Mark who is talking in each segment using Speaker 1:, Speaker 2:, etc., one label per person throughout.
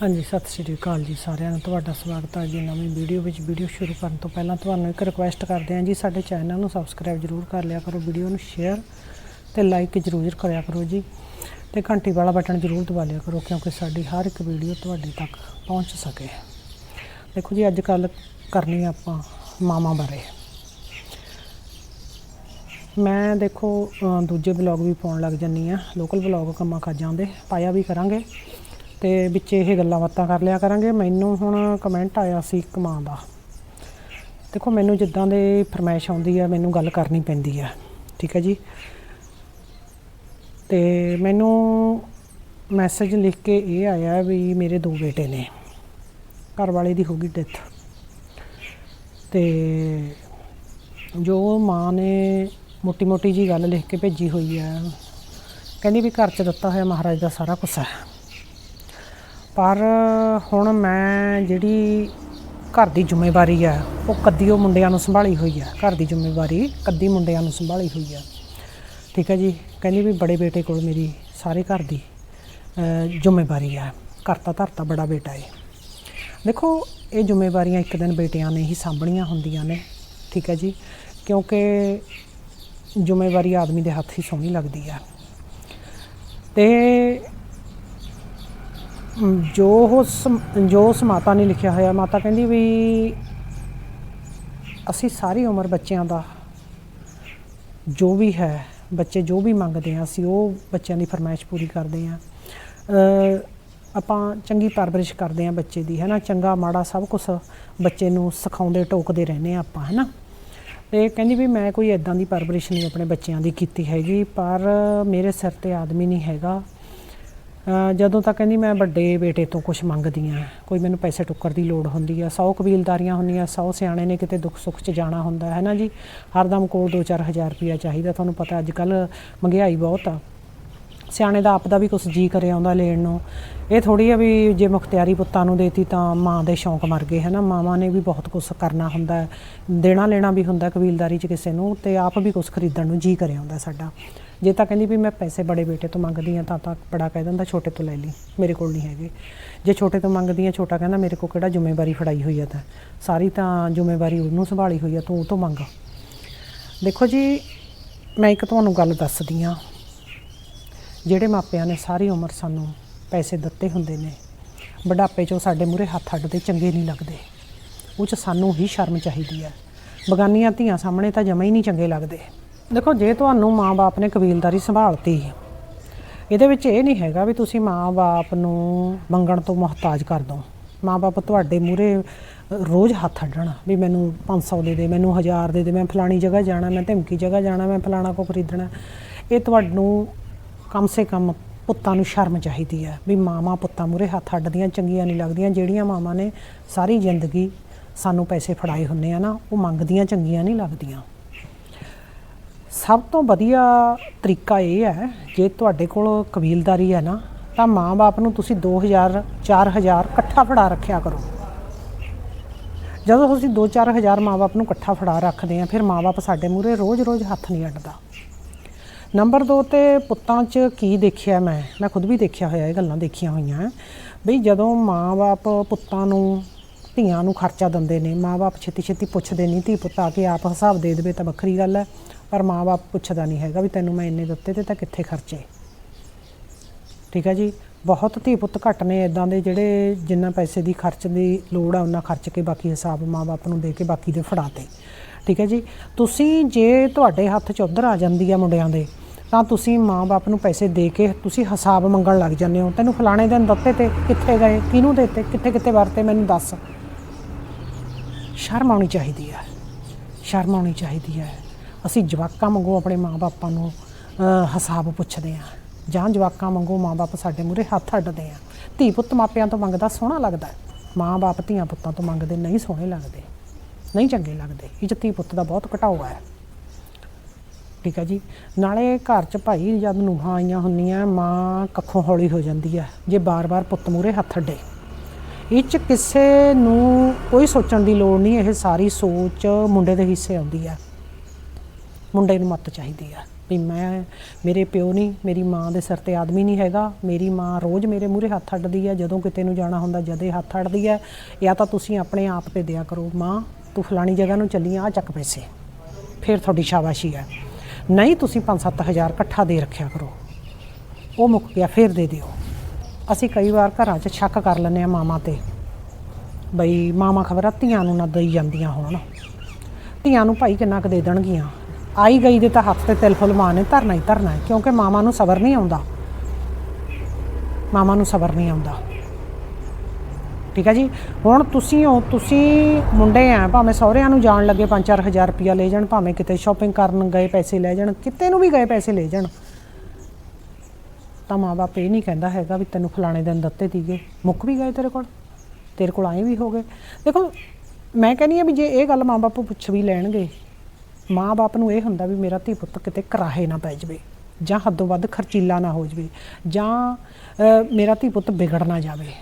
Speaker 1: ਹਾਂਜੀ, ਸਤਿ ਸ਼੍ਰੀ ਅਕਾਲ ਜੀ ਸਾਰਿਆਂ ਨੂੰ। ਤੁਹਾਡਾ ਸਵਾਗਤ ਹੈ ਜੀ ਨਵੀਂ ਵੀਡੀਓ ਵਿੱਚ। ਵੀਡੀਓ ਸ਼ੁਰੂ ਕਰਨ ਤੋਂ ਪਹਿਲਾਂ ਤੁਹਾਨੂੰ ਇੱਕ ਰਿਕੁਐਸਟ ਕਰਦੇ ਹਾਂ ਜੀ, ਸਾਡੇ ਚੈਨਲ ਨੂੰ ਸਬਸਕ੍ਰਾਈਬ ਜ਼ਰੂਰ ਕਰ ਲਿਆ ਕਰੋ, ਵੀਡੀਓ ਨੂੰ ਸ਼ੇਅਰ ਤੇ ਲਾਈਕ ਜ਼ਰੂਰ ਕਰਿਆ ਕਰੋ ਜੀ ਤੇ ਘੰਟੀ ਵਾਲਾ ਬਟਨ ਜ਼ਰੂਰ ਦਬਾ ਲਿਆ ਕਰੋ ਕਿਉਂਕਿ ਸਾਡੀ ਹਰ ਇੱਕ ਵੀਡੀਓ ਤੁਹਾਡੇ ਤੱਕ ਪਹੁੰਚ ਸਕੇ। ਦੇਖੋ ਜੀ, ਅੱਜ ਕੱਲ ਕਰਨੀ ਆਪਾਂ ਮਾਮਾ ਬਾਰੇ। ਮੈਂ ਦੇਖੋ ਦੂਜੇ ਬਲੌਗ ਵੀ ਪਾਉਣ ਲੱਗ ਜੰਨੀ ਆ ਲੋਕਲ ਬਲੌਗ ਕੰਮਾਂ ਕਾਜਾਂ ਦੇ, ਪਾਇਆ ਵੀ ਕਰਾਂਗੇ। ਤੇ ਵਿੱਚ ਇਹ ਗੱਲਾਂ ਬਾਤਾਂ ਕਰ ਲਿਆ ਕਰਾਂਗੇ। ਮੈਨੂੰ ਹੁਣ ਕਮੈਂਟ ਆਇਆ ਸੀ ਇੱਕ ਮਾਂ ਦਾ। ਦੇਖੋ, ਮੈਨੂੰ ਜਿੱਦਾਂ ਦੇ ਫਰਮਾਇਸ਼ ਆਉਂਦੀ ਆ, ਮੈਨੂੰ ਗੱਲ ਕਰਨੀ ਪੈਂਦੀ ਆ। ਠੀਕ ਹੈ ਜੀ? ਤੇ ਮੈਨੂੰ ਮੈਸੇਜ ਲਿਖ ਕੇ ਇਹ ਆਇਆ ਵੀ ਮੇਰੇ ਦੋ ਬੇਟੇ ਨੇ। ਘਰ ਵਾਲੇ ਦੀ ਹੋ ਗਈ ਡੈਥ ਤੇ ਜੋ ਮਾਂ ਨੇ ਮੋਟੀ ਮੋਟੀ ਜੀ ਗੱਲ ਲਿਖ ਕੇ ਭੇਜੀ ਹੋਈ ਹੈ ਕਹਿੰਦੀ ਵੀ ਘਰ 'ਚ ਦਿੱਤਾ ਹੋਇਆ ਮਹਾਰਾਜ ਦਾ ਸਾਰਾ ਕੁਝ ਹੈ ਪਰ ਹੁਣ ਮੈਂ ਜਿਹੜੀ ਘਰ ਦੀ ਜ਼ਿੰਮੇਵਾਰੀ ਹੈ ਉਹ ਕੱਦੀ ਉਹ ਮੁੰਡਿਆਂ ਨੂੰ ਸੰਭਾਲੀ ਹੋਈ ਹੈ ਘਰ ਦੀ ਜ਼ਿੰਮੇਵਾਰੀ ਕੱਦੀ ਮੁੰਡਿਆਂ ਨੂੰ ਸੰਭਾਲੀ ਹੋਈ ਹੈ ਠੀਕ ਹੈ ਜੀ? ਕਹਿੰਦੀ ਵੀ ਬੜੇ ਬੇਟੇ ਕੋਲ ਮੇਰੀ ਸਾਰੇ ਘਰ ਦੀ ਜ਼ਿੰਮੇਵਾਰੀ ਹੈ ਕਰਤਾ ਧਰਤਾ ਬੜਾ ਬੇਟਾ ਏ। ਦੇਖੋ, ਇਹ ਜ਼ਿੰਮੇਵਾਰੀਆਂ ਇੱਕ ਦਿਨ ਬੇਟਿਆਂ ਨੇ ਹੀ ਸਾਂਭਣੀਆਂ ਹੁੰਦੀਆਂ ਨੇ। ਠੀਕ ਹੈ ਜੀ? ਕਿਉਂਕਿ ਜ਼ਿੰਮੇਵਾਰੀ ਆਦਮੀ ਦੇ ਹੱਥ ਹੀ ਸੋਹਣੀ ਲੱਗਦੀ ਆ। ਤੇ ਜੋ ਉਸ ਜੋ ਉਸ ਮਾਤਾ ਨੇ ਲਿਖਿਆ ਹੋਇਆ, ਮਾਤਾ ਕਹਿੰਦੀ ਵੀ ਅਸੀਂ ਸਾਰੀ ਉਮਰ ਬੱਚਿਆਂ ਦਾ ਜੋ ਵੀ ਹੈ, ਬੱਚੇ ਜੋ ਵੀ ਮੰਗਦੇ ਆ ਅਸੀਂ ਉਹ ਬੱਚਿਆਂ ਦੀ ਫਰਮਾਇਸ਼ ਪੂਰੀ ਕਰਦੇ ਆ ਆਪਾਂ ਚੰਗੀ ਪਰਵਰਿਸ਼ ਕਰਦੇ ਆ ਬੱਚੇ ਦੀ, ਹੈ ਨਾ? ਚੰਗਾ, ਮਾੜਾ ਸਭ ਕੁਝ ਬੱਚੇ ਨੂੰ ਸਿਖਾਉਂਦੇ, ਟੋਕਦੇ ਰਹਿੰਦੇ ਆ ਆਪਾਂ, ਹੈ ਨਾ? ਤੇ ਕਹਿੰਦੀ ਵੀ ਮੈਂ ਕੋਈ ਇਦਾਂ ਦੀ ਪਰਵਰਿਸ਼ ਨਹੀਂ ਆਪਣੇ ਬੱਚਿਆਂ ਦੀ ਕੀਤੀ ਹੈਗੀ, ਪਰ ਮੇਰੇ ਸਿਰ ਤੇ ਆਦਮੀ ਨਹੀਂ ਹੈਗਾ। ਜਦੋਂ ਤੱਕ ਕਹਿੰਦੀ ਮੈਂ ਵੱਡੇ ਬੇਟੇ ਤੋਂ ਕੁਝ ਮੰਗਦੀ ਆ ਕੋਈ ਮੈਨੂੰ ਪੈਸੇ ਟੁੱਕਰ ਦੀ ਲੋੜ ਹੁੰਦੀ ਆ 100 ਕਬੀਲਦਾਰੀਆਂ ਹੁੰਦੀਆਂ 100 ਸਿਆਣੇ ਨੇ ਕਿਤੇ ਦੁੱਖ ਸੁੱਖ 'ਚ ਜਾਣਾ ਹੁੰਦਾ, ਹੈ ਨਾ ਜੀ? ਹਰਦਮ ਕੋਲ 2-4000 ਰੁਪਇਆ ਚਾਹੀਦਾ, ਤੁਹਾਨੂੰ ਪਤਾ ਅੱਜ ਕੱਲ ਮਹਿੰਗਾਈ ਬਹੁਤ ਆ। ਸਿਆਣੇ ਦਾ ਆਪ ਦਾ ਵੀ ਕੁਝ ਜੀ ਕਰੇ ਆਉਂਦਾ ਲੈਣ ਨੂੰ। ਇਹ ਥੋੜੀ ਆ ਵੀ ਜੇ ਮੁਖਤਿਆਰੀ ਪੁੱਤਾਂ ਨੂੰ ਦੇਤੀ ਤਾਂ ਮਾਂ ਦੇ ਸ਼ੌਂਕ ਮਰ ਗਏ ਹਨਾ ਮਾਵਾਂ ਨੇ ਵੀ ਬਹੁਤ ਕੁਝ ਕਰਨਾ ਹੁੰਦਾ ਦੇਣਾ ਲੈਣਾ ਵੀ ਹੁੰਦਾ ਕਬੀਲਦਾਰੀ 'ਚ ਕਿਸੇ ਨੂੰ ਤੇ ਆਪ ਵੀ ਕੁਝ ਖਰੀਦਣ ਨੂੰ ਜੀ ਕਰੇ ਆਉਂਦਾ ਸਾਡਾ। ਜੇ ਤਾਂ ਕਹਿੰਦੀ ਵੀ ਮੈਂ ਪੈਸੇ ਬੜੇ ਬੇਟੇ ਤੋਂ ਮੰਗਦੀ ਆ ਤਾਂ ਤਾਂ ਬੜਾ ਕਹਿ ਦਿੰਦਾ, ਛੋਟੇ ਤੋਂ ਲੈ ਲਈ, ਮੇਰੇ ਕੋਲ ਨਹੀਂ ਹੈਗੇ। ਜੇ ਛੋਟੇ ਤੋਂ ਮੰਗਦੀ ਆ ਛੋਟਾ ਕਹਿੰਦਾ ਮੇਰੇ ਕੋਲ ਕਿਹੜਾ ਜ਼ਿੰਮੇਵਾਰੀ ਫੜਾਈ ਹੋਈ ਆ ਤਾਂ। ਸਾਰੀ ਤਾਂ ਜ਼ਿੰਮੇਵਾਰੀ ਉਹਨੂੰ ਸੰਭਾਲੀ ਹੋਈ ਆ, ਤੂੰ ਉਹ ਤੋਂ ਮੰਗ। ਦੇਖੋ ਜੀ, ਮੈਂ ਇੱਕ ਤੁਹਾਨੂੰ ਗੱਲ ਦੱਸਦੀ ਆ ਜਿਹੜੇ ਮਾਪਿਆਂ ਨੇ ਸਾਰੀ ਉਮਰ ਸਾਨੂੰ ਪੈਸੇ ਦਿੱਤੇ ਹੁੰਦੇ ਨੇ, ਬੁਢਾਪੇ 'ਚੋਂ ਸਾਡੇ ਮੂਹਰੇ ਹੱਥ ਅੱਡਦੇ ਚੰਗੇ ਨਹੀਂ ਲੱਗਦੇ। ਉਹ 'ਚ ਸਾਨੂੰ ਹੀ ਸ਼ਰਮ ਚਾਹੀਦੀ ਹੈ ਬਗਾਨੀਆਂ ਧੀਆਂ ਸਾਹਮਣੇ ਤਾਂ ਜਮਾ ਹੀ ਨਹੀਂ ਚੰਗੇ ਲੱਗਦੇ। ਦੇਖੋ, ਜੇ ਤੁਹਾਨੂੰ ਮਾਂ-ਬਾਪ ਨੇ ਕਬੀਲਦਾਰੀ ਸੰਭਾਲਤੀ ਇਹਦੇ ਵਿੱਚ ਇਹ ਨਹੀਂ ਹੈਗਾ ਵੀ ਤੁਸੀਂ ਮਾਂ-ਬਾਪ ਨੂੰ ਮੰਗਣ ਤੋਂ ਮੁਹਤਾਜ ਕਰ ਦੋ ਮਾਂ-ਬਾਪ ਤੁਹਾਡੇ ਮੂਹਰੇ ਰੋਜ਼ ਹੱਥ ਅੱਡਣ ਵੀ ਮੈਨੂੰ 500 ਦੇ ਦੇ, ਮੈਨੂੰ 1000 ਦੇ ਦੇ, ਮੈਂ ਫਲਾਣੀ ਜਗ੍ਹਾ ਜਾਣਾ, ਮੈਂ ਧਮਕੀ ਜਗ੍ਹਾ ਜਾਣਾ, ਮੈਂ ਫਲਾਣਾ ਕੋ ਖਰੀਦਣਾ। ਇਹ ਤੁਹਾਨੂੰ ਕਮ ਸੇ ਕਮ ਪੁੱਤਾਂ ਨੂੰ ਸ਼ਰਮ ਚਾਹੀਦੀ ਹੈ ਵੀ ਮਾਵਾਂ ਪੁੱਤਾਂ ਮੂਰੇ ਹੱਥ ਅੱਡਦੀਆਂ, ਚੰਗੀਆਂ ਨਹੀਂ ਲੱਗਦੀਆਂ। ਜਿਹੜੀਆਂ ਮਾਵਾਂ ਨੇ ਸਾਰੀ ਜ਼ਿੰਦਗੀ ਸਾਨੂੰ ਪੈਸੇ ਫੜਾਏ ਹੁੰਨੇ ਆ ਨਾ, ਉਹ ਮੰਗਦੀਆਂ, ਚੰਗੀਆਂ ਨਹੀਂ ਲੱਗਦੀਆਂ। ਸਭ ਤੋਂ ਵਧੀਆ ਤਰੀਕਾ ਇਹ ਹੈ, ਜੇ ਤੁਹਾਡੇ ਕੋਲ ਕਬੀਲਦਾਰੀ ਹੈ ਨਾ, ਤਾਂ ਮਾਂ-ਬਾਪ ਨੂੰ ਤੁਸੀਂ 2000 4000 ਇਕੱਠਾ ਫੜਾ ਰੱਖਿਆ ਕਰੋ। ਜਦੋਂ ਤੁਸੀਂ 2-4000 ਮਾਂ-ਬਾਪ ਨੂੰ ਇਕੱਠਾ ਫੜਾ ਰੱਖਦੇ ਆ, ਫਿਰ ਮਾਂ-ਬਾਪ ਸਾਡੇ ਮੂਰੇ ਰੋਜ਼-ਰੋਜ਼ ਹੱਥ ਨਹੀਂ ਅੱਡਦਾ। ਨੰਬਰ 2 ਤੇ ਪੁੱਤਾਂ 'ਚ ਕੀ ਦੇਖਿਆ ਮੈਂ? ਮੈਂ ਖੁਦ ਵੀ ਦੇਖਿਆ ਹੋਇਆ, ਇਹ ਗੱਲਾਂ ਦੇਖੀਆਂ ਹੋਈਆਂ। ਬਈ ਜਦੋਂ ਮਾਂ-ਬਾਪ ਪੁੱਤਾਂ ਨੂੰ, ਧੀਆਂ ਨੂੰ ਖਰਚਾ ਦਿੰਦੇ ਨੇ, ਮਾਂ-ਬਾਪ ਛੇਤੀ-ਛੇਤੀ ਪੁੱਛਦੇ ਨਹੀਂ ਧੀ ਪੁੱਤ ਆ ਕੇ ਆਪ ਹਿਸਾਬ ਦੇ ਦੇਵੇ ਤਾਂ ਵੱਖਰੀ ਗੱਲ ਹੈ। ਪਰ ਮਾਂ-ਬਾਪ ਪੁੱਛਦਾ ਨਹੀਂ ਹੈਗਾ ਵੀ ਤੈਨੂੰ ਮੈਂ ਇੰਨੇ ਦਿੱਤੇ ਤੇ ਤਾਂ ਕਿੱਥੇ ਖਰਚੇ? ਠੀਕ ਹੈ ਜੀ? ਬਹੁਤ ਧੀ ਪੁੱਤ ਘੱਟ ਨੇ ਇਦਾਂ ਦੇ ਜਿਹੜੇ ਜਿੰਨਾ ਪੈਸੇ ਦੀ ਖਰਚ ਦੀ ਲੋੜ ਆ ਉਹਨਾਂ ਖਰਚ ਕੇ ਬਾਕੀ ਹਿਸਾਬ ਮਾਂ-ਬਾਪ ਨੂੰ ਦੇ ਕੇ ਬਾਕੀ ਦੇ ਫੜਾਤੇ ਠੀਕ ਹੈ ਜੀ? ਤੁਸੀਂ ਜੇ ਤੁਹਾਡੇ ਹੱਥ 'ਚ ਉਧਰ ਆ ਜਾਂਦੀ ਆ ਮੁੰਡਿਆਂ ਦੇ, ਤਾਂ ਤੁਸੀਂ ਮਾਂ-ਬਾਪ ਨੂੰ ਪੈਸੇ ਦੇ ਕੇ ਤੁਸੀਂ ਹਿਸਾਬ ਮੰਗਣ ਲੱਗ ਜਾਂਦੇ ਹੋ। ਤੈਨੂੰ ਫਲਾਣੇ ਦਿਨ ਦਿੱਤੇ ਤੇ ਕਿੱਥੇ ਗਏ? ਕਿਹਨੂੰ ਦਿੱਤੇ? ਕਿੱਥੇ ਕਿੱਥੇ ਵਰਤੇ? ਮੈਨੂੰ ਦੱਸ। ਸ਼ਰਮ ਆਉਣੀ ਚਾਹੀਦੀ ਹੈ ਸ਼ਰਮ ਆਉਣੀ ਚਾਹੀਦੀ ਹੈ ਅਸੀਂ ਜਵਾਕਾਂ ਵਾਂਗੂ ਆਪਣੇ ਮਾਂ-ਬਾਪਾਂ ਨੂੰ ਹਿਸਾਬ ਪੁੱਛਦੇ ਆ ਜਾਂ ਜਵਾਕਾਂ ਵਾਂਗੂ ਮਾਂ-ਬਾਪ ਸਾਡੇ ਮੂਹਰੇ ਹੱਥ ਅੱਡਦੇ ਆ ਧੀ ਪੁੱਤ ਮਾਪਿਆਂ ਤੋਂ ਮੰਗਦਾ ਸੋਹਣਾ ਲੱਗਦਾ ਹੈ। ਮਾਂ-ਬਾਪ ਧੀਆਂ ਪੁੱਤਾਂ ਤੋਂ ਮੰਗਦੇ ਨਹੀਂ ਸੋਹਣੇ ਲੱਗਦੇ, ਨਹੀਂ ਚੰਗੇ ਲੱਗਦੇ। ਇਹ 'ਚ ਧੀ ਪੁੱਤ ਦਾ ਬਹੁਤ ਘਟਾਓ ਹੈ। ਠੀਕ ਹੈ ਜੀ? ਨਾਲੇ ਘਰ 'ਚ ਭਾਈ ਜਦ ਨੂੰਹਾਂ ਆਈਆਂ ਹੁੰਦੀਆਂ, ਮਾਂ ਕੱਖੋਂ ਹੌਲੀ ਹੋ ਜਾਂਦੀ ਹੈ, ਜੇ ਬਾਰ-ਬਾਰ ਪੁੱਤ ਮੂਹਰੇ ਹੱਥ ਅੱਡੇ। ਇਹ 'ਚ ਕਿਸੇ ਨੂੰ ਕੋਈ ਸੋਚਣ ਦੀ ਲੋੜ ਨਹੀਂ, ਇਹ ਸਾਰੀ ਸੋਚ ਮੁੰਡੇ ਦੇ ਹਿੱਸੇ ਆਉਂਦੀ ਹੈ। ਮੁੰਡੇ ਨੂੰ ਮੱਤ ਚਾਹੀਦੀ ਆ ਵੀ ਮੈਂ, ਮੇਰੇ ਪਿਓ ਨਹੀਂ, ਮੇਰੀ ਮਾਂ ਦੇ ਸਿਰ ਤੇ ਆਦਮੀ ਨਹੀਂ ਹੈਗਾ, ਮੇਰੀ ਮਾਂ ਰੋਜ਼ ਮੇਰੇ ਮੂਹਰੇ ਹੱਥ ਅੱਡਦੀ ਹੈ ਜਦੋਂ ਕਿਤੇ ਨੂੰ ਜਾਣਾ ਹੁੰਦਾ ਜਦੇ ਹੱਥ ਅੱਡਦੀ ਹੈ ਜਾਂ ਤਾਂ ਤੁਸੀਂ ਆਪਣੇ ਆਪ ਤੇ ਦਿਆ ਕਰੋ, ਮਾਂ, ਤੂੰ ਫਲਾਣੀ ਜਗ੍ਹਾ ਨੂੰ ਚੱਲੀ ਆ ਚੱਕ ਪੈਸੇ, ਫਿਰ ਤੁਹਾਡੀ ਸ਼ਾਬਾਸ਼ੀ ਹੈ ਨਹੀਂ ਤੁਸੀਂ 5-7000 ਇਕੱਠਾ ਦੇ ਰੱਖਿਆ ਕਰੋ, ਉਹ ਮੁੱਕ ਗਿਆ, ਫਿਰ ਦੇ ਦਿਓ। ਅਸੀਂ ਕਈ ਵਾਰ ਘਰਾਂ 'ਚ ਸ਼ੱਕ ਕਰ ਲੈਂਦੇ ਆ ਮਾਮਾ ਤੇ, ਬਈ ਮਾਮਾ ਖਬਰਾਂ ਧੀਆਂ ਨੂੰ ਨਾ ਦੇਈ ਜਾਂਦੀਆਂ ਹੋਣ, ਧੀਆਂ ਨੂੰ ਭਾਈ ਕਿੰਨਾ ਕੁ ਦੇ ਦੇਣਗੀਆਂ। ਆਈ ਗਈ ਦੇ ਤਾਂ ਹੱਥ ਤੇ ਤਿਲ ਫੁੱਲ ਮਾਂ ਨੇ ਧਰਨਾ ਹੀ ਧਰਨਾ ਹੈ, ਕਿਉਂਕਿ ਮਾਮਾ ਨੂੰ ਸਬਰ ਨਹੀਂ ਆਉਂਦਾ। ਮਾਮਾ ਨੂੰ ਸਬਰ ਨਹੀਂ ਆਉਂਦਾ। ਠੀਕ ਹੈ ਜੀ? ਹੁਣ ਤੁਸੀਂ ਹੋ, ਤੁਸੀਂ ਮੁੰਡੇ ਆ ਭਾਵੇਂ ਸਹੁਰਿਆਂ ਨੂੰ ਜਾਣ ਲੱਗੇ 5-4000 ਰੁਪਇਆ ਲੈ ਜਾਣ, ਭਾਵੇਂ ਕਿਤੇ ਸ਼ਾਪਿੰਗ ਕਰਨ ਗਏ ਪੈਸੇ ਲੈ ਜਾਣ, ਕਿਤੇ ਨੂੰ ਵੀ ਗਏ ਪੈਸੇ ਲੈ ਜਾਣ। ਤਾਂ ਮਾਂ-ਬਾਪ ਇਹ ਨਹੀਂ ਕਹਿੰਦਾ ਹੈਗਾ ਵੀ ਤੈਨੂੰ ਫਲਾਣੇ ਦਿਨ ਦਿੱਤੇ ਤੀਗੇ ਮੁੱਕ ਵੀ ਗਏ ਤੇਰੇ ਕੋਲ। ਤੇਰੇ ਕੋਲ ਆਏ ਵੀ ਹੋ ਗਏ। ਦੇਖੋ, ਮੈਂ ਕਹਿੰਦੀ ਆ ਵੀ ਜੇ ਇਹ ਗੱਲ ਮਾਂ-ਬਾਪ ਪੁੱਛ ਵੀ ਲੈਣਗੇ ਮਾਂ-ਬਾਪ ਨੂੰ ਇਹ ਹੁੰਦਾ ਵੀ ਮੇਰਾ ਧੀ ਪੁੱਤ ਕਿਤੇ ਕਰਾਹੇ ਨਾ ਪੈ ਜਾਵੇ, ਜਾਂ ਹੱਦੋਂ ਵੱਧ ਖਰਚੀਲਾ ਨਾ ਹੋ ਜਾਵੇ, ਜਾਂ ਮੇਰਾ ਧੀ ਪੁੱਤ ਵਿਗੜ ਨਾ ਜਾਵੇ।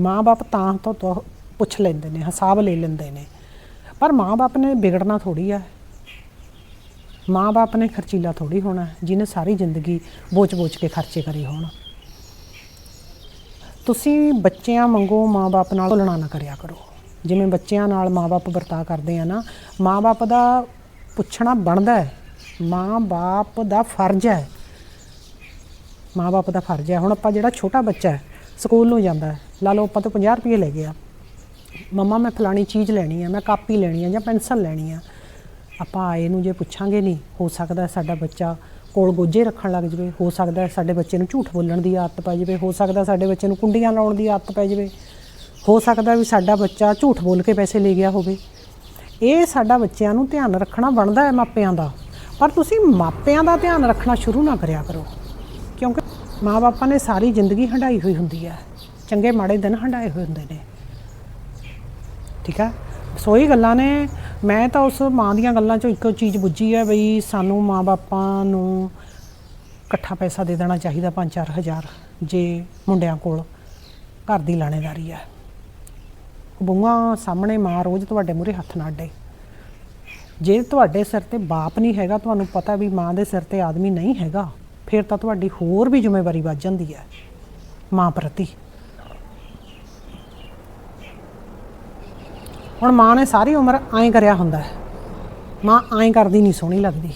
Speaker 1: ਮਾਂ-ਬਾਪ ਤਾਂ ਤੋਂ ਪੁੱਛ ਲੈਂਦੇ ਨੇ, ਹਿਸਾਬ ਲੈ ਲੈਂਦੇ ਨੇ। ਪਰ ਮਾਂ-ਬਾਪ ਨੇ ਵਿਗੜਨਾ ਥੋੜੀ ਆ। ਮਾਂ-ਬਾਪ ਨੇ ਖਰਚੀਲਾ ਥੋੜੀ ਹੋਣਾ, ਜਿਹਨੇ ਸਾਰੀ ਜ਼ਿੰਦਗੀ ਬੋਚ-ਬੋਚ ਕੇ ਖਰਚੇ ਕਰੇ ਹੋਣ। ਤੁਸੀਂ ਬੱਚਿਆਂ ਵਾਂਗੂ ਮਾਂ-ਬਾਪ ਨਾਲ ਤੁਲਨਾ ਨਾ ਕਰਿਆ ਕਰੋ। ਜਿਵੇਂ ਬੱਚਿਆਂ ਨਾਲ ਮਾਂ-ਬਾਪ ਵਰਤਾਅ ਕਰਦੇ ਆ ਨਾ, ਮਾਂ-ਬਾਪ ਦਾ ਪੁੱਛਣਾ ਬਣਦਾ ਹੈ, ਮਾਂ-ਬਾਪ ਦਾ ਫਰਜ਼ ਹੈ। ਮਾਂ-ਬਾਪ ਦਾ ਫਰਜ਼ ਹੈ। ਹੁਣ ਆਪਾਂ ਜਿਹੜਾ ਛੋਟਾ ਬੱਚਾ ਹੈ, ਸਕੂਲ ਨੂੰ ਜਾਂਦਾ ਹੈ, ਲਾ ਲਓ ਆਪਾਂ ਤੋਂ 50 ਰੁਪਏ ਲੈ ਗਿਆ। ਮੰਮਾ, ਮੈਂ ਫਲਾਣੀ ਚੀਜ਼ ਲੈਣੀ ਆ, ਮੈਂ ਕਾਪੀ ਲੈਣੀ ਹੈ ਜਾਂ ਪੈਨਸਲ ਲੈਣੀ ਆ। ਆਪਾਂ ਆਏ ਨੂੰ ਜੇ ਪੁੱਛਾਂਗੇ ਨਹੀਂ, ਹੋ ਸਕਦਾ ਸਾਡਾ ਬੱਚਾ ਕੋਲ ਗੋਜੇ ਰੱਖਣ ਲੱਗ ਜਵੇ, ਹੋ ਸਕਦਾ ਸਾਡੇ ਬੱਚੇ ਨੂੰ ਝੂਠ ਬੋਲਣ ਦੀ ਆਦਤ ਪੈ ਜਵੇ, ਹੋ ਸਕਦਾ ਸਾਡੇ ਬੱਚੇ ਨੂੰ ਕੁੰਡੀਆਂ ਲਾਉਣ ਦੀ ਆਦਤ ਪੈ ਜਵੇ। ਹੋ ਸਕਦਾ ਵੀ ਸਾਡਾ ਬੱਚਾ ਝੂਠ ਬੋਲ ਕੇ ਪੈਸੇ ਲੈ ਗਿਆ ਹੋਵੇ। ਇਹ ਸਾਡਾ ਬੱਚਿਆਂ ਨੂੰ ਧਿਆਨ ਰੱਖਣਾ ਬਣਦਾ ਹੈ ਮਾਪਿਆਂ ਦਾ। ਪਰ ਤੁਸੀਂ ਮਾਪਿਆਂ ਦਾ ਧਿਆਨ ਰੱਖਣਾ ਸ਼ੁਰੂ ਨਾ ਕਰਿਆ ਕਰੋ। ਕਿਉਂਕਿ ਮਾਪੇ ਨੇ ਸਾਰੀ ਜ਼ਿੰਦਗੀ ਹੰਡਾਈ ਹੋਈ ਹੁੰਦੀ ਹੈ। ਚੰਗੇ ਮਾੜੇ ਦਿਨ ਹੰਡਾਏ ਹੋਏ ਹੁੰਦੇ ਨੇ। ਠੀਕ ਆ? ਸੋ ਗੱਲਾਂ ਨੇ, ਮੈਂ ਤਾਂ ਉਸ ਮਾਂ ਦੀਆਂ ਗੱਲਾਂ ਚੋਂ ਇੱਕੋ ਚੀਜ਼ ਬੁੱਝੀ ਹੈ ਬਈ ਸਾਨੂੰ ਮਾਂ-ਬਾਪਾਂ ਨੂੰ ਇਕੱਠਾ ਪੈਸਾ ਦੇ ਦੇਣਾ ਚਾਹੀਦਾ 5-4000 ਜੇ ਮੁੰਡਿਆਂ ਕੋਲ ਘਰ ਦੀ ਲਾਣੇਦਾਰੀ ਹੈ। ਬੁਆ ਸਾਹਮਣੇ ਮਾਂ ਰੋਜ਼ ਤੁਹਾਡੇ ਮੂਹਰੇ ਹੱਥ ਨਾ ਅੱਡੇ। ਜੇ ਤੁਹਾਡੇ ਸਿਰ ਤੇ ਬਾਪ ਨਹੀਂ ਹੈਗਾ, ਤੁਹਾਨੂੰ ਪਤਾ ਵੀ ਮਾਂ ਦੇ ਸਿਰ ਤੇ ਆਦਮੀ ਨਹੀਂ ਹੈਗਾ, ਫਿਰ ਤਾਂ ਤੁਹਾਡੀ ਹੋਰ ਵੀ ਜ਼ਿੰਮੇਵਾਰੀ ਵੱਧ ਜਾਂਦੀ ਹੈ, ਮਾਂ ਪ੍ਰਤੀ। ਹੁਣ ਮਾਂ ਨੇ ਸਾਰੀ ਉਮਰ ਐਂ ਕਰਿਆ ਹੁੰਦਾ ਹੈ। ਮਾਂ ਐਂ ਕਰਦੀ ਨਹੀਂ ਸੋਹਣੀ ਲੱਗਦੀ।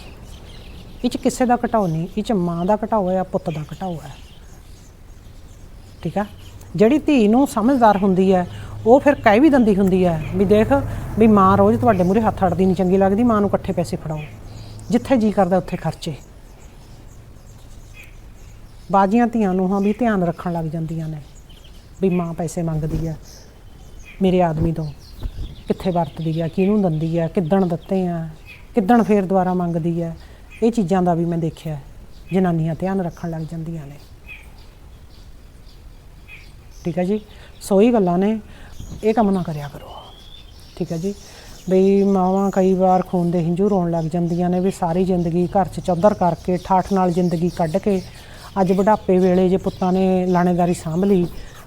Speaker 1: ਇਹ ਚ ਕਿਸੇ ਦਾ ਘਟਾਓ ਨਹੀਂ, ਇਹ ਚ ਮਾਂ ਦਾ ਘਟਾਓ ਹੈ ਪੁੱਤ ਦਾ ਘਟਾਓ ਹੈ। ਠੀਕ ਆ? ਜਿਹੜੀ ਧੀ ਨੂੰ ਸਮਝਦਾਰ ਹੁੰਦੀ ਹੈ ਉਹ ਫਿਰ ਕਹਿ ਵੀ ਦਿੰਦੀ ਹੁੰਦੀ ਹੈ ਵੀ ਦੇਖ ਵੀ ਮਾਂ ਰੋਜ਼ ਤੁਹਾਡੇ ਮੂਹਰੇ ਹੱਥ ਅੜਦੀ ਨਹੀਂ ਚੰਗੀ ਲੱਗਦੀ, ਮਾਂ ਨੂੰ ਇਕੱਠੇ ਪੈਸੇ ਫੜਾਓ। ਜਿੱਥੇ ਜੀ ਕਰਦਾ ਉੱਥੇ ਖਰਚੇ। ਬਾਜੀਆਂ ਧੀਆਂ ਨੂੰ ਹਾਂ ਵੀ ਧਿਆਨ ਰੱਖਣ ਲੱਗ ਜਾਂਦੀਆਂ ਨੇ ਵੀ ਮਾਂ ਪੈਸੇ ਮੰਗਦੀ ਹੈ। ਮੇਰੇ ਆਦਮੀ ਤੋਂ ਕਿੱਥੇ ਵਰਤਦੀ ਆ ਕਿਹਨੂੰ ਦਿੰਦੀ ਆ ਕਿੱਦਣ ਦਿੱਤੇ ਆ, ਕਿੱਦਣ ਫੇਰ ਦੁਬਾਰਾ ਮੰਗਦੀ ਆ ਇਹ ਚੀਜ਼ਾਂ ਦਾ ਵੀ ਮੈਂ ਦੇਖਿਆ ਜਨਾਨੀਆਂ ਧਿਆਨ ਰੱਖਣ ਲੱਗ ਜਾਂਦੀਆਂ ਨੇ। ਠੀਕ ਹੈ ਜੀ? ਸੋ ਇਹ ਗੱਲਾਂ ਨੇ। ਇਹ ਕੰਮ ਨਾ ਕਰਿਆ ਕਰੋ। ਠੀਕ ਹੈ ਜੀ? ਬਈ ਮਾਵਾਂ ਕਈ ਵਾਰ ਖੂਨ ਦੇ ਹਿੰਝੂ ਰੋਣ ਲੱਗ ਜਾਂਦੀਆਂ ਨੇ ਵੀ ਸਾਰੀ ਜ਼ਿੰਦਗੀ ਘਰ 'ਚ ਚੌਧਰ ਕਰਕੇ ਠਾਠ ਨਾਲ ਜ਼ਿੰਦਗੀ ਕੱਢ ਕੇ ਅੱਜ ਬੁਢਾਪੇ ਵੇਲੇ ਜੇ ਪੁੱਤਾਂ ਨੇ ਲਾਣੇਦਾਰੀ ਸਾਂਭ ਲਈ,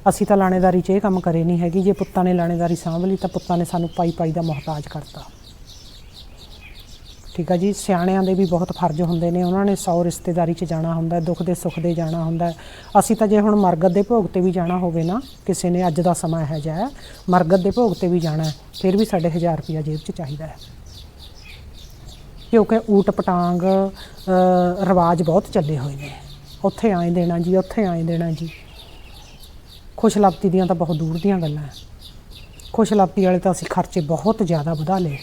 Speaker 1: ਅਸੀਂ ਤਾਂ ਲਾਣੇਦਾਰੀ 'ਚ ਇਹ ਕੰਮ ਕਰੇ ਨਹੀਂ ਹੈਗੀ। ਜੇ ਪੁੱਤਾਂ ਨੇ ਲਾਣੇਦਾਰੀ ਸਾਂਭ ਲਈ ਤਾਂ ਪੁੱਤਾਂ ਨੇ ਸਾਨੂੰ ਪਾਈ ਪਾਈ ਦਾ ਮੁਹਤਾਜ ਕਰਤਾ। ਠੀਕ ਆ ਜੀ, ਸਿਆਣਿਆਂ ਦੇ ਵੀ ਬਹੁਤ ਫਰਜ਼ ਹੁੰਦੇ ਨੇ, ਉਹਨਾਂ ਨੇ ਸੌ ਰਿਸ਼ਤੇਦਾਰੀ 'ਚ ਜਾਣਾ ਹੁੰਦਾ, ਦੁੱਖ ਦੇ ਸੁੱਖ ਦੇ ਜਾਣਾ ਹੁੰਦਾ। ਅਸੀਂ ਤਾਂ ਜੇ ਹੁਣ ਮਰਗਤ ਦੇ ਭੋਗ ਤੇ ਵੀ ਜਾਣਾ ਹੋਵੇ ਨਾ, ਕਿਸੇ ਨੇ ਅੱਜ ਦਾ ਸਮਾਂ ਇਹੋ ਜਿਹਾ ਹੈ, ਮਰਗਤ ਦੇ ਭੋਗ ਤੇ ਵੀ ਜਾਣਾ ਫਿਰ ਵੀ ਸਾਡੇ 1000 ਰੁਪਇਆ ਜੇਬ 'ਚ ਚਾਹੀਦਾ ਹੈ। ਕਿਉਂਕਿ ਊਟ ਪਟਾਂਗ ਰਿਵਾਜ ਬਹੁਤ ਚੱਲੇ ਹੋਏ ਨੇ। ਉੱਥੇ ਆਏ ਦੇਣਾ ਜੀ, ਉੱਥੇ ਆਏ ਦੇਣਾ ਜੀ। ਖੁਸ਼ਲਬਤੀ ਦੀਆਂ ਤਾਂ ਬਹੁਤ ਦੂਰ ਦੀਆਂ ਗੱਲਾਂ ਹੈ। ਵਾਲੇ ਤਾਂ ਅਸੀਂ ਖਰਚੇ ਬਹੁਤ ਜ਼ਿਆਦਾ ਵਧਾ ਲਏ।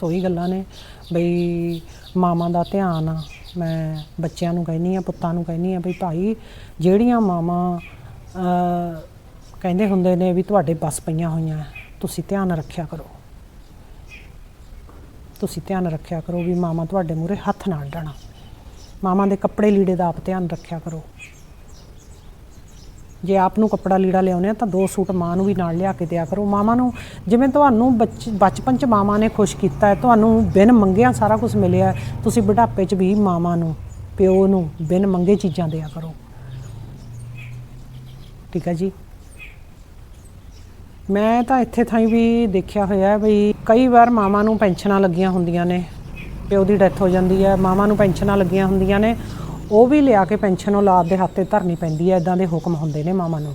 Speaker 1: ਸੋ ਇਹ ਗੱਲਾਂ ਨੇ ਬਈ ਮਾਵਾਂ ਦਾ ਧਿਆਨ ਆ, ਮੈਂ ਬੱਚਿਆਂ ਨੂੰ ਕਹਿੰਦੀ ਆ ਪੁੱਤਾਂ ਨੂੰ ਕਹਿੰਦੀ ਆ ਬਈ ਭਾਈ ਜਿਹੜੀਆਂ ਮਾਵਾਂ ਕਹਿੰਦੇ ਹੁੰਦੇ ਨੇ ਵੀ ਤੁਹਾਡੇ ਬਸ ਪਈਆਂ ਹੋਈਆਂ ਤੁਸੀਂ ਧਿਆਨ ਰੱਖਿਆ ਕਰੋ। ਤੁਸੀਂ ਧਿਆਨ ਰੱਖਿਆ ਕਰੋ ਵੀ ਮਾਵਾਂ ਤੁਹਾਡੇ ਮੂਹਰੇ ਹੱਥ ਨਾ ਅੱਡਣ ਮਾਵਾਂ ਦੇ ਕੱਪੜੇ ਲੀੜੇ ਦਾ ਆਪ ਧਿਆਨ ਰੱਖਿਆ ਕਰੋ। ਜੇ ਆਪ ਨੂੰ ਕੱਪੜਾ ਲੀੜਾ ਲਿਆਉਂਦੇ ਆ ਤਾਂ ਦੋ ਸੂਟ ਮਾਂ ਨੂੰ ਵੀ ਨਾਲ ਲਿਆ ਕੇ ਦਿਆ ਕਰੋ। ਮਾਮਾ ਨੂੰ ਜਿਵੇਂ ਤੁਹਾਨੂੰ ਬਚ- ਬਚਪਨ ਚ ਮਾਮਾ ਨੇ ਖੁਸ਼ ਕੀਤਾ ਹੈ, ਤੁਹਾਨੂੰ ਬਿਨ ਮੰਗਿਆ ਸਾਰਾ ਕੁਝ ਮਿਲਿਆ ਤੁਸੀਂ ਬੁਢਾਪੇ ਚ ਵੀ ਮਾਮਾ ਨੂੰ, ਪਿਓ ਨੂੰ ਬਿਨ ਮੰਗੇ ਚੀਜ਼ਾਂ ਦਿਆ ਕਰੋ। ਠੀਕ ਹੈ ਜੀ? ਮੈਂ ਤਾਂ ਇੱਥੇ ਥਾਈ ਵੀ ਦੇਖਿਆ ਹੋਇਆ ਵੀ ਕਈ ਵਾਰ ਮਾਵਾਂ ਨੂੰ ਪੈਨਸ਼ਨਾਂ ਲੱਗੀਆਂ ਹੁੰਦੀਆਂ ਨੇ, ਪਿਓ ਦੀ ਡੈਥ ਹੋ ਜਾਂਦੀ ਹੈ, ਮਾਵਾਂ ਨੂੰ ਪੈਨਸ਼ਨਾਂ ਲੱਗੀਆਂ ਹੁੰਦੀਆਂ ਨੇ ਉਹ ਵੀ ਲਿਆ ਕੇ ਪੈਨਸ਼ਨ ਔਲਾਦ ਦੇ ਹੱਥ ਤੇ ਧਰਨੀ ਪੈਂਦੀ ਹੈ ਇਦਾਂ ਦੇ ਹੁਕਮ ਹੁੰਦੇ ਨੇ ਮਾਵਾਂ ਨੂੰ।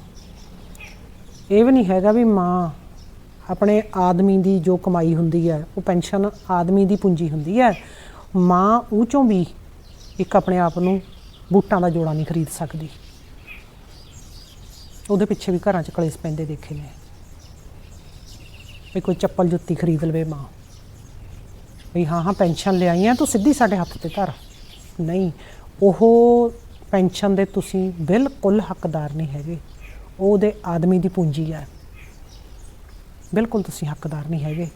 Speaker 1: ਇਹ ਵੀ ਨਹੀਂ ਹੈਗਾ ਵੀ ਮਾਂ ਆਪਣੇ ਆਦਮੀ ਦੀ ਜੋ ਕਮਾਈ ਹੁੰਦੀ ਹੈ ਉਹ ਪੈਨਸ਼ਨ ਆਦਮੀ ਦੀ ਪੂੰਜੀ ਹੁੰਦੀ ਹੈ ਮਾਂ ਉਹ ਚੋਂ ਵੀ ਇੱਕ ਆਪਣੇ ਆਪ ਨੂੰ ਬੂਟਾਂ ਦਾ ਜੋੜਾ ਨਹੀਂ ਖਰੀਦ ਸਕਦੀ। ਉਹਦੇ ਪਿੱਛੇ ਵੀ ਘਰਾਂ 'ਚ ਕਲੇਸ਼ ਪੈਂਦੇ ਦੇਖੇ ਨੇ। ਵੀ ਕੋਈ ਚੱਪਲ ਜੁੱਤੀ ਖਰੀਦ ਲਵੇ ਮਾਂ। ਵੀ ਹਾਂ ਹਾਂ, ਪੈਨਸ਼ਨ ਲਿਆਈ ਆ, ਤੂੰ ਸਿੱਧੀ ਸਾਡੇ ਹੱਥ ਤੇ ਧਰ। ਨਹੀਂ ਉਹ ਪੈਨਸ਼ਨ ਦੇ ਤੁਸੀਂ ਬਿਲਕੁਲ ਹੱਕਦਾਰ ਨਹੀਂ ਹੈਗੇ। ਉਹਦੇ ਆਦਮੀ ਦੀ ਪੂੰਜੀ ਹੈ ਬਿਲਕੁਲ ਤੁਸੀਂ ਹੱਕਦਾਰ ਨਹੀਂ ਹੈਗੇ।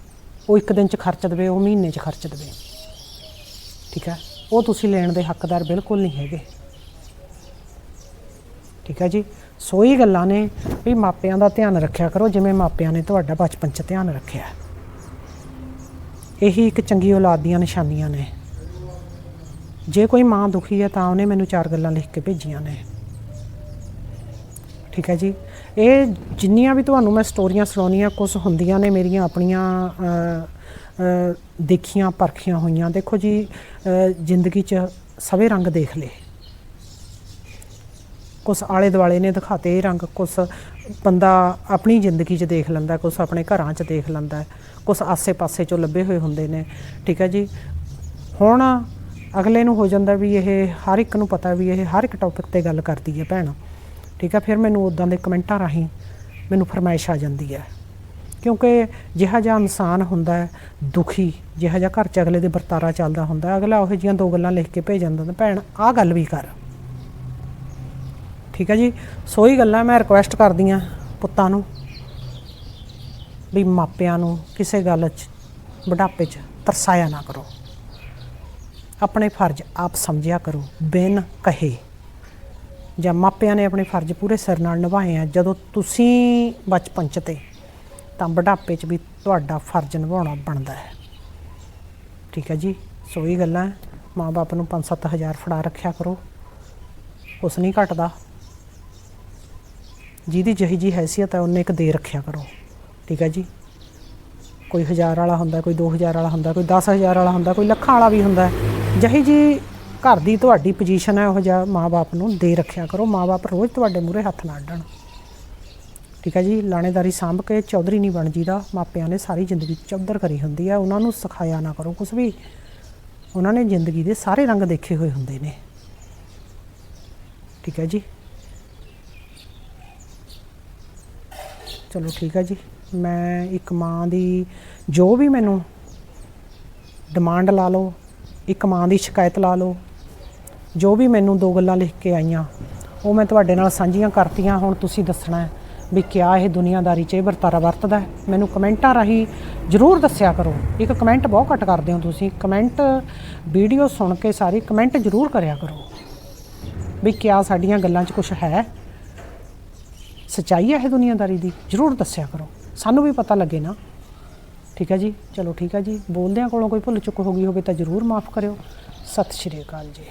Speaker 1: ਉਹ ਇੱਕ ਦਿਨ ਚ ਖਰਚ ਦੇਵੇ, ਉਹ ਮਹੀਨੇ ਚ ਖਰਚ ਦੇਵੇ। ਠੀਕ ਹੈ? ਉਹ ਤੁਸੀਂ ਲੈਣ ਦੇ ਹੱਕਦਾਰ ਬਿਲਕੁਲ ਨਹੀਂ ਹੈਗੇ। ਠੀਕ ਹੈ ਜੀ? ਸੋ ਗੱਲਾਂ ਨੇ ਵੀ ਮਾਪਿਆਂ ਦਾ ਧਿਆਨ ਰੱਖਿਆ ਕਰੋ, ਜਿਵੇਂ ਮਾਪਿਆਂ ਨੇ ਤੁਹਾਡਾ ਬਚਪਨ ਚ ਧਿਆਨ ਰੱਖਿਆ। ਇਹੀ ਇੱਕ ਚੰਗੀ ਔਲਾਦ ਦੀਆਂ ਨਿਸ਼ਾਨੀਆਂ ਨੇ। ਜੇ ਕੋਈ ਮਾਂ ਦੁਖੀ ਹੈ ਤਾਂ ਉਹਨੇ ਮੈਨੂੰ ਚਾਰ ਗੱਲਾਂ ਲਿਖ ਕੇ ਭੇਜੀਆਂ ਨੇ। ਠੀਕ ਹੈ ਜੀ? ਇਹ ਜਿੰਨੀਆਂ ਵੀ ਤੁਹਾਨੂੰ ਮੈਂ ਸਟੋਰੀਆਂ ਸੁਣਾਉਣੀਆਂ ਕੁਝ ਹੁੰਦੀਆਂ ਨੇ ਮੇਰੀਆਂ ਆਪਣੀਆਂ ਦੇਖੀਆਂ, ਪਰਖੀਆਂ ਹੋਈਆਂ। ਦੇਖੋ ਜੀ ਜ਼ਿੰਦਗੀ 'ਚ ਸਵੇ ਰੰਗ ਦੇਖ ਲਏ। ਕੁਛ ਆਲੇ ਦੁਆਲੇ ਨੇ ਦਿਖਾਤੇ ਇਹ ਰੰਗ, ਕੁਛ ਬੰਦਾ ਆਪਣੀ ਜ਼ਿੰਦਗੀ 'ਚ ਦੇਖ ਲੈਂਦਾ, ਕੁਛ ਆਪਣੇ ਘਰਾਂ 'ਚ ਦੇਖ ਲੈਂਦਾ, ਕੁਛ ਆਸੇ-ਪਾਸੇ 'ਚੋਂ ਲੱਭੇ ਹੋਏ ਹੁੰਦੇ ਨੇ। ਠੀਕ ਹੈ ਜੀ? ਹੁਣ ਅਗਲੇ ਨੂੰ ਹੋ ਜਾਂਦਾ ਵੀ ਇਹ ਹਰ ਇੱਕ ਨੂੰ ਪਤਾ ਵੀ ਇਹ ਹਰ ਇੱਕ ਟੌਪਿਕ ਤੇ ਗੱਲ ਕਰਦੀ ਹੈ ਭੈਣ। ਠੀਕ ਹੈ ਫਿਰ ਮੈਨੂੰ ਉਦਾਂ ਦੇ ਕਮੈਂਟਾਂ ਰਾਹੀਂ ਮੈਨੂੰ ਫਰਮਾਇਸ਼ ਆ ਜਾਂਦੀ ਹੈ। ਕਿਉਂਕਿ ਜਿਹਾ ਜਿਹਾ ਇਨਸਾਨ ਹੁੰਦਾ ਹੈ ਦੁਖੀ ਜਿਹਾ ਜਿਹਾ ਘਰ 'ਚ ਅਗਲੇ ਦੇ ਵਰਤਾਰਾ ਚੱਲਦਾ ਹੁੰਦਾ ਅਗਲਾ ਉਹੋ ਜਿਹੀਆਂ ਦੋ ਗੱਲਾਂ ਲਿਖ ਕੇ ਭੇਜ ਜਾਂਦਾ ਹੁੰਦਾ, ਭੈਣ ਆਹ ਗੱਲ ਵੀ ਕਰ। ਠੀਕ ਹੈ ਜੀ ਸੋ ਗੱਲਾਂ ਮੈਂ ਰਿਕੁਐਸਟ ਕਰਦੀ ਆ ਪੁੱਤਾਂ ਨੂੰ ਵੀ ਮਾਪਿਆਂ ਨੂੰ ਕਿਸੇ ਗੱਲ 'ਚ ਬੁਢਾਪੇ 'ਚ ਤਰਸਾਇਆ ਨਾ ਕਰੋ। ਆਪਣੇ ਫਰਜ਼ ਆਪ ਸਮਝਿਆ ਕਰੋ, ਬਿਨ ਕਹੇ। ਜਾਂ ਮਾਪਿਆਂ ਨੇ ਆਪਣੇ ਫਰਜ਼ ਪੂਰੇ ਸਿਰ ਨਾਲ ਨਿਭਾਏ ਆ, ਜਦੋਂ ਤੁਸੀਂ ਬਚਪਨ 'ਚ ਤੇ, ਤਾਂ ਬੁਢਾਪੇ 'ਚ ਵੀ ਤੁਹਾਡਾ ਫਰਜ਼ ਨਿਭਾਉਣਾ ਬਣਦਾ ਹੈ। ਠੀਕ ਹੈ ਜੀ? ਸੋ ਇਹ ਗੱਲਾਂ ਹੈ। ਮਾਂ-ਬਾਪ ਨੂੰ 5-7000 ਫੜਾ ਰੱਖਿਆ ਕਰੋ। ਕੁਛ ਨਹੀਂ ਘਟਦਾ। ਜਿਹਦੀ ਜਿਹੀ ਜੀ ਹੈਸੀਅਤ ਹੈ, ਉਹਨੇ ਇੱਕ ਦੇ ਰੱਖਿਆ ਕਰੋ। ਠੀਕ ਹੈ ਜੀ? ਕੋਈ ਹਜ਼ਾਰ ਵਾਲਾ ਹੁੰਦਾ, ਕੋਈ 2000 ਵਾਲਾ ਹੁੰਦਾ, ਕੋਈ 10000 ਵਾਲਾ ਹੁੰਦਾ, ਕੋਈ ਲੱਖਾਂ ਵਾਲਾ ਵੀ ਹੁੰਦਾ। ਜਹੀ ਜੀ ਘਰ ਦੀ ਤੁਹਾਡੀ ਪੋਜੀਸ਼ਨ ਹੈ ਉਹ ਜਿਹਾ ਮਾਂ-ਬਾਪ ਨੂੰ ਦੇ ਰੱਖਿਆ ਕਰੋ। ਮਾਂ-ਬਾਪ ਰੋਜ਼ ਤੁਹਾਡੇ ਮੂਹਰੇ ਹੱਥ ਨਾ ਅੱਡਣ ਠੀਕ ਹੈ ਜੀ? ਲਾਣੇਦਾਰੀ ਸਾਂਭ ਕੇ ਚੌਧਰੀ ਨਹੀਂ ਬਣ ਜੀਦਾ ਮਾਪਿਆਂ ਨੇ ਸਾਰੀ ਜ਼ਿੰਦਗੀ ਚੌਧਰ ਕਰੀ ਹੁੰਦੀ ਹੈ। ਉਹਨਾਂ ਨੂੰ ਸਿਖਾਇਆ ਨਾ ਕਰੋ ਕੁਝ ਵੀ। ਉਹਨਾਂ ਨੇ ਜ਼ਿੰਦਗੀ ਦੇ ਸਾਰੇ ਰੰਗ ਦੇਖੇ ਹੋਏ ਹੁੰਦੇ ਨੇ। ਠੀਕ ਹੈ ਜੀ? ਚਲੋ ਠੀਕ ਹੈ ਜੀ। ਮੈਂ ਇੱਕ ਮਾਂ ਦੀ ਜੋ ਵੀ ਮੈਨੂੰ ਡਿਮਾਂਡ ਲਾ ਲਓ ਇੱਕ ਮਾਂ ਦੀ ਸ਼ਿਕਾਇਤ ਲਾ ਲਓ। ਜੋ ਵੀ ਮੈਨੂੰ ਦੋ ਗੱਲਾਂ ਲਿਖ ਕੇ ਆਈਆਂ, ਉਹ ਮੈਂ ਤੁਹਾਡੇ ਨਾਲ ਸਾਂਝੀਆਂ ਕਰਤੀਆਂ, ਹੁਣ ਤੁਸੀਂ ਦੱਸਣਾ ਹੈ ਵੀ ਕਿਆ ਇਹ ਦੁਨੀਆਦਾਰੀ 'ਚ ਇਹ ਵਰਤਾਰਾ ਵਰਤਦਾ ਮੈਨੂੰ ਕਮੈਂਟਾਂ ਰਾਹੀਂ ਜਰੂਰ ਦੱਸਿਆ ਕਰੋ। ਇੱਕ ਕਮੈਂਟ ਬਹੁਤ ਘੱਟ ਕਰਦੇ ਹੋ ਤੁਸੀਂ। ਕਮੈਂਟ, ਵੀਡੀਓ ਸੁਣ ਕੇ ਸਾਰੀ ਕਮੈਂਟ ਜਰੂਰ ਕਰਿਆ ਕਰੋ ਵੀ ਕਿਆ ਸਾਡੀਆਂ ਗੱਲਾਂ 'ਚ ਕੁਝ ਹੈ। ਸੱਚਾਈ ਹੈ ਇਹ ਦੁਨੀਆਦਾਰੀ ਦੀ? ਜਰੂਰ ਦੱਸਿਆ ਕਰੋ। ਸਾਨੂੰ ਵੀ ਪਤਾ ਲੱਗੇ ਨਾ। ਠੀਕ ਹੈ ਜੀ? ਚਲੋ ਠੀਕ ਹੈ ਜੀ। ਬੋਲਦਿਆਂ ਕੋਲੋਂ ਕੋਈ ਭੁੱਲ ਚੁੱਕ ਹੋ ਗਈ ਹੋਵੇ ਤਾਂ ਜਰੂਰ ਮਾਫ ਕਰਿਓ। ਸਤਿ ਸ਼੍ਰੀ ਅਕਾਲ ਜੀ।